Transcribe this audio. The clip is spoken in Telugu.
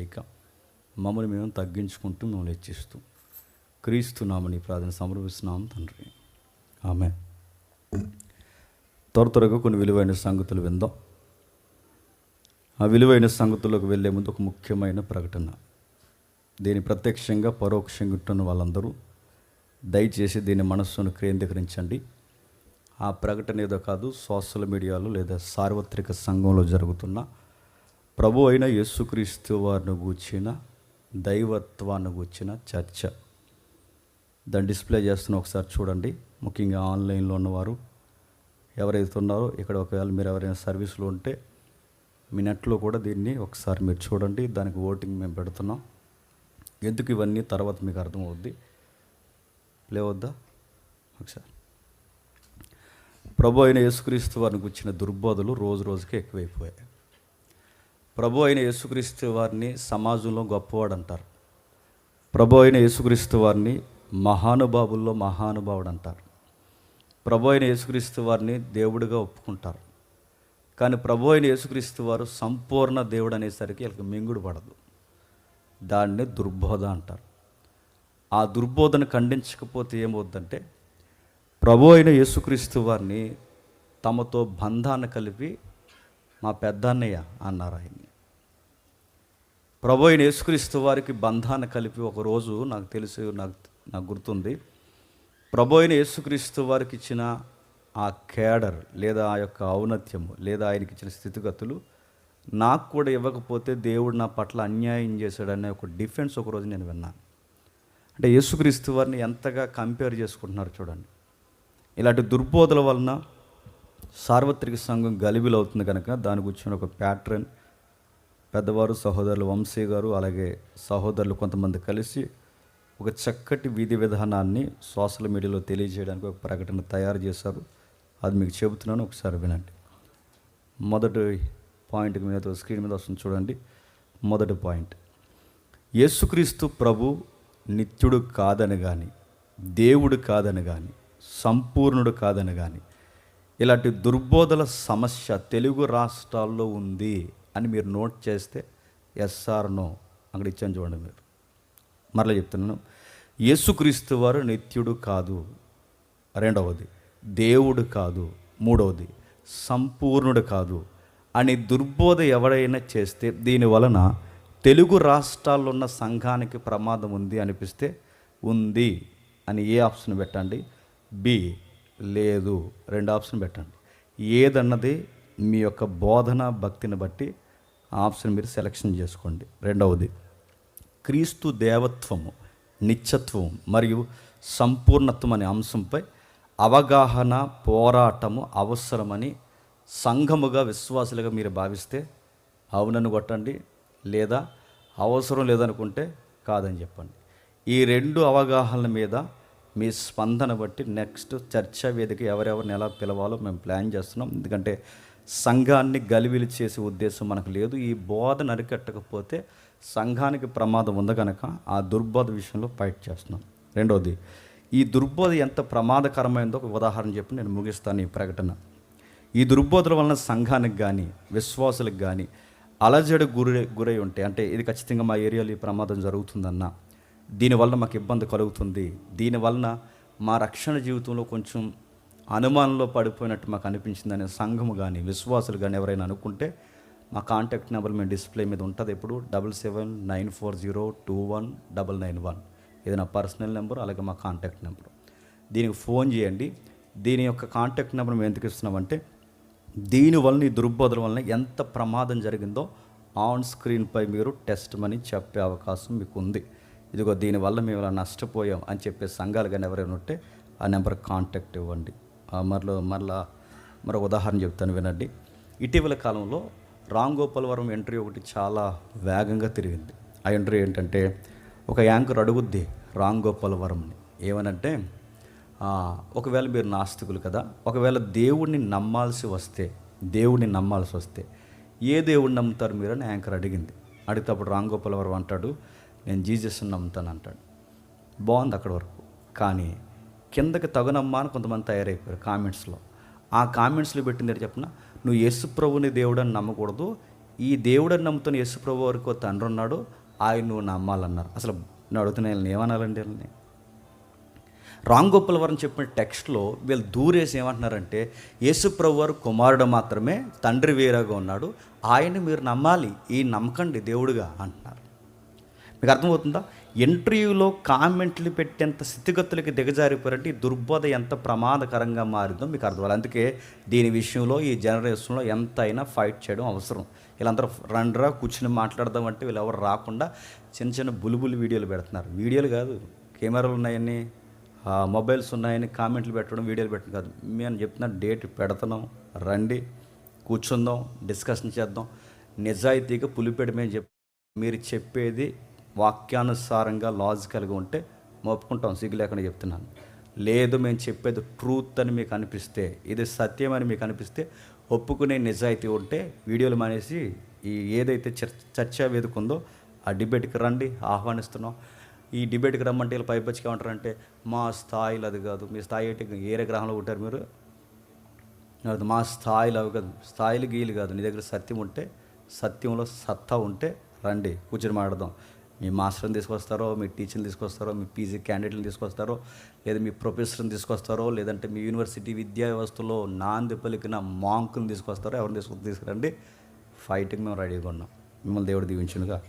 లేక మమ్మల్ని మేము తగ్గించుకుంటూ మిమ్మల్ని హెచ్చిస్తూ క్రీస్తు నామని ప్రార్థన సమర్పిస్తున్నాం తండ్రి. ఆమె త్వర త్వరగా కొన్ని విలువైన సంగతులు విందాం. ఆ విలువైన సంగతులకు వెళ్ళే ముందు ఒక ముఖ్యమైన ప్రకటన. దీని ప్రత్యక్షంగా పరోక్షంగా ఉంటున్న వాళ్ళందరూ దయచేసి దీని మనస్సును కేంద్రీకరించండి. ఆ ప్రకటన ఏదో కాదు సోషల్ మీడియాలో లేదా సార్వత్రిక సంఘంలో జరుగుతున్న ప్రభు అయిన యేసుక్రీస్తు వారిని గూర్చిన దైవత్వాన్ని గూర్చిన చర్చ. దాన్ని డిస్ప్లే చేస్తున్న ఒకసారి చూడండి. ముఖ్యంగా ఆన్లైన్లో ఉన్నవారు ఎవరైతే ఉన్నారో ఇక్కడ ఒకవేళ మీరు ఎవరైనా సర్వీస్లో ఉంటే మీ నెట్లో కూడా దీన్ని ఒకసారి మీరు చూడండి. దానికి ఓటింగ్ మేము పెడుతున్నాం. ఎందుకు ఇవన్నీ? తర్వాత మీకు అర్థమవుద్ది. లేవద్దా ఒకసారి. ప్రభు అయిన యేసుక్రీస్తు వారిని గుర్చిన దుర్బోధలు రోజు రోజుకి ఎక్కువైపోయాయి. ప్రభు అయిన యేసుక్రీస్తు వారిని సమాజంలో గొప్పవాడు అంటారు ప్రభు అయిన యేసుక్రీస్తు వారిని మహానుభావుల్లో మహానుభావుడు అంటారు ప్రభు అయిన యేసుక్రీస్తు వారిని దేవుడిగా ఒప్పుకుంటారు. కానీ ప్రభు అయిన యేసుక్రీస్తు వారు సంపూర్ణ దేవుడు అనేసరికి వీళ్ళకి మింగుడు పడదు. దాన్ని దుర్బోధ అంటారు. ఆ దుర్బోధను ఖండించకపోతే ఏమవుద్దంటే ప్రభు అయిన యేసుక్రీస్తు వారిని తమతో బంధాన్ని కలిపి మా పెద్దన్నయ్య అన్నారు ఆయన్ని. ప్రభు అయిన యేసుక్రీస్తు వారికి బంధాన్ని కలిపి ఒకరోజు నాకు తెలిసి నాకు నాకు గుర్తుంది. ప్రభు అయిన యేసుక్రీస్తు వారికి ఇచ్చిన ఆ కేడర్ లేదా ఆ యొక్క ఔన్నత్యము లేదా ఆయనకి ఇచ్చిన స్థితిగతులు నాకు కూడా ఇవ్వకపోతే దేవుడు నా పట్ల అన్యాయం చేశాడనే ఒక డిఫెన్స్ ఒకరోజు నేను విన్నాను అంటే యేసుక్రీస్తు వారిని ఎంతగా కంపేర్ చేసుకుంటున్నారు చూడండి. ఇలాంటి దుర్బోధల వలన సార్వత్రిక సంఘం గలిబిలవుతుంది కనుక దాని గురించిన ఒక ప్యాటర్న్ పెద్దవారు సహోదరులు వంశీ గారు అలాగే సహోదరులు కొంతమంది కలిసి ఒక చక్కటి విధి విధానాన్ని సోషల్ మీడియాలో తెలియజేయడానికి ఒక ప్రకటన తయారు చేశారు. అది మీకు చెబుతున్నాను ఒకసారి వినండి. మొదటి పాయింట్ మీద స్క్రీన్ మీద వస్తుంది చూడండి. మొదటి పాయింట్. యేసుక్రీస్తు ప్రభు నిత్యుడు కాదని కానీ దేవుడు కాదని కానీ సంపూర్ణుడు కాదని కానీ ఇలాంటి దుర్బోధల సమస్య తెలుగు రాష్ట్రాల్లో ఉంది. అని మీరు నోట్ చేస్తే ఎస్ఆర్ నో అక్కడ ఇచ్చాను చూడండి మీరు. మరలా చెప్తున్నాను. యేసుక్రీస్తు వారు నిత్యుడు కాదు. రెండవది దేవుడు కాదు. మూడవది సంపూర్ణుడు కాదు. అని దుర్బోధ ఎవరైనా చేస్తే దీని వలన తెలుగు రాష్ట్రాల్లో ఉన్న సంఘానికి ప్రమాదం ఉంది అనిపిస్తే ఉంది అని ఏ ఆప్షన్ పెట్టండి? బి లేదు. రెండు ఆప్షన్ పెట్టండి. ఏదన్నది మీ యొక్క బోధన భక్తిని బట్టి ఆప్షన్ మీరు సెలెక్షన్ చేసుకోండి. రెండవది క్రీస్తు దేవత్వము నిత్యత్వం మరియు సంపూర్ణత్వం అనే అంశంపై అవగాహన పోరాటము అవసరమని సంఘముగా విశ్వాసులుగా మీరు భావిస్తే అవునని కొట్టండి లేదా అవసరం లేదనుకుంటే కాదని చెప్పండి. ఈ రెండు అవగాహనల మీద మీ స్పందన బట్టి నెక్స్ట్ చర్చా వేదిక ఎవరెవరిని ఎలా పిలవాలో మేము ప్లాన్ చేస్తున్నాం. ఎందుకంటే సంఘాన్ని గలివిలి చేసే ఉద్దేశం మనకు లేదు. ఈ బోధన అరికట్టకపోతే సంఘానికి ప్రమాదం ఉంది కనుక ఆ దుర్బోధ విషయంలో ఫైట్ చేస్తున్నాం. రెండవది ఈ దుర్బోధ ఎంత ప్రమాదకరమైందో ఒక ఉదాహరణ చెప్పి నేను ముగిస్తాను ఈ ప్రకటన. ఈ దుర్బోధల వలన సంఘానికి కానీ విశ్వాసులకు కానీ అలజడి గురి గురై ఉంటే అంటే ఇది ఖచ్చితంగా మా ఏరియాలో ఈ ప్రమాదం జరుగుతుందన్న దీనివల్ల మాకు ఇబ్బంది కలుగుతుంది. దీనివలన మా రక్షణ జీవితంలో కొంచెం అనుమానంలో పడిపోయినట్టు మాకు అనిపించిందనే సంఘము కానీ విశ్వాసులు కానీ ఎవరైనా అనుకుంటే మా కాంటాక్ట్ నెంబర్ మేము డిస్ప్లే మీద ఉంటుంది ఇప్పుడు double seven nine four zero two one double nine one. ఇది నా పర్సనల్ నెంబర్ అలాగే మా కాంటాక్ట్ నెంబర్. దీనికి ఫోన్ చేయండి. దీని యొక్క కాంటాక్ట్ నెంబర్ మేము ఎందుకు ఇస్తున్నామంటే దీనివల్ల ఈ దుర్బోధల వలన ఎంత ప్రమాదం జరిగిందో ఆన్ స్క్రీన్పై మీరు టెస్ట్ మని చెప్పే అవకాశం మీకు ఉంది ఇదిగో దీనివల్ల మేము ఇలా నష్టపోయాం అని చెప్పే సంఘాలు కానీ ఎవరైనా ఉంటే ఆ నెంబర్ కాంటాక్ట్ ఇవ్వండి. మరలో మరలా మరో ఉదాహరణ చెప్తాను వినండి. ఇటీవల కాలంలో రామ్ గోపాలవరం ఎంట్రీ ఒకటి చాలా వేగంగా తిరిగింది. ఆ ఎంట్రీ ఏంటంటే ఒక యాంకర్ అడుగుద్ది రామ్ గోపాలవరంని ఏమనంటే ఒకవేళ మీరు నాస్తికులు కదా ఒకవేళ దేవుణ్ణి నమ్మాల్సి వస్తే దేవుణ్ణి నమ్మాల్సి వస్తే ఏ దేవుణ్ణి నమ్ముతారు మీరు అని యాంకర్ అడిగింది. అడిగితే అప్పుడు రామ్ గోపాలవరం అంటాడు నేను జీజస్ని నమ్ముతాను అంటాడు. బాగుంది అక్కడి వరకు. కానీ కిందకి తగునమ్మా అని కొంతమంది తయారైపోయారు కామెంట్స్లో. ఆ కామెంట్స్లో పెట్టింది ఏంటి చెప్పిన? నువ్వు యేసు ప్రభుని దేవుడు అని నమ్మకూడదు. ఈ దేవుడని నమ్ముతున్న యేసు ప్రభు వారికి ఒక తండ్రి ఉన్నాడు. ఆయన నువ్వు నమ్మాలన్నారు. అసలు నేను అడుగుతున్నా వీళ్ళని ఏమనాలండి వీళ్ళని? రామ్ గోపాల్ చెప్పిన టెక్స్ట్లో వీళ్ళు దూరేసి ఏమంటున్నారంటే యేసు ప్రభు వారు కుమారుడు మాత్రమే తండ్రి వేరేగా ఉన్నాడు. ఆయన్ని మీరు నమ్మాలి. ఈ నమ్మకండి దేవుడుగా అంటున్నారు. మీకు అర్థమవుతుందా? ఇంటర్వ్యూలో కామెంట్లు పెట్టేంత స్థితిగతులకి దిగజారిపోయారంటే ఈ దుర్బోధ ఎంత ప్రమాదకరంగా మారిందో మీకు అర్థం అవ్వాలి అందుకే దీని విషయంలో ఈ జనరేషన్లో ఎంతైనా ఫైట్ చేయడం అవసరం. వీళ్ళందరూ రండ్రా కూర్చుని మాట్లాడదామంటే వీళ్ళు ఎవరు రాకుండా చిన్న చిన్న బులుబులు వీడియోలు పెడుతున్నారు. వీడియోలు కాదు కెమెరాలు ఉన్నాయని మొబైల్స్ ఉన్నాయని కామెంట్లు పెట్టడం వీడియోలు పెట్టడం కాదు. మేము చెప్తున్నా డేట్ పెడుతున్నాం రండి కూర్చుందాం డిస్కషన్ చేద్దాం. నిజాయితీగా పులిపెడమని చెప్ మీరు చెప్పేది వాక్యానుసారంగా లాజికల్గా ఉంటే మోపుకుంటాం సిగ్గు లేకుండా చెప్తున్నాను. లేదు మేము చెప్పేది ట్రూత్ అని మీకు అనిపిస్తే ఇది సత్యం అని మీకు అనిపిస్తే ఒప్పుకునే నిజాయితీ ఉంటే వీడియోలు మానేసి ఈ ఏదైతే చర్చ చర్చా వేదిక ఉందో ఆ డిబేట్కి రండి ఆహ్వానిస్తున్నాం. ఈ డిబేట్కి రమ్మంటే వీళ్ళు పైపచ్చిగా ఉంటారంటే మా స్థాయిలో అది కాదు మీ స్థాయి ఏంటి ఏరే గ్రహంలో ఉంటారు మీరు? అది మా స్థాయిలో అవి కాదు స్థాయిలు గీలు కాదు నీ దగ్గర సత్యం ఉంటే సత్యంలో సత్తా ఉంటే రండి కూర్చొని మాట్లాడదాం. మీ మాస్టర్ని తీసుకొస్తారో మీ టీచర్ని తీసుకొస్తారో మీ పీజీ క్యాండిడేట్ని తీసుకొస్తారో లేదా మీ ప్రొఫెసర్ని తీసుకొస్తారో లేదంటే మీ యూనివర్సిటీ విద్యా వ్యవస్థలో నాంది పలికిన మాంకుని తీసుకొస్తారో ఎవరిని తీసుకు తీసుకురండి. ఫైటింగ్ మేము రెడీగా ఉన్నాం. మిమ్మల్ని దేవుడు దీవించునుగా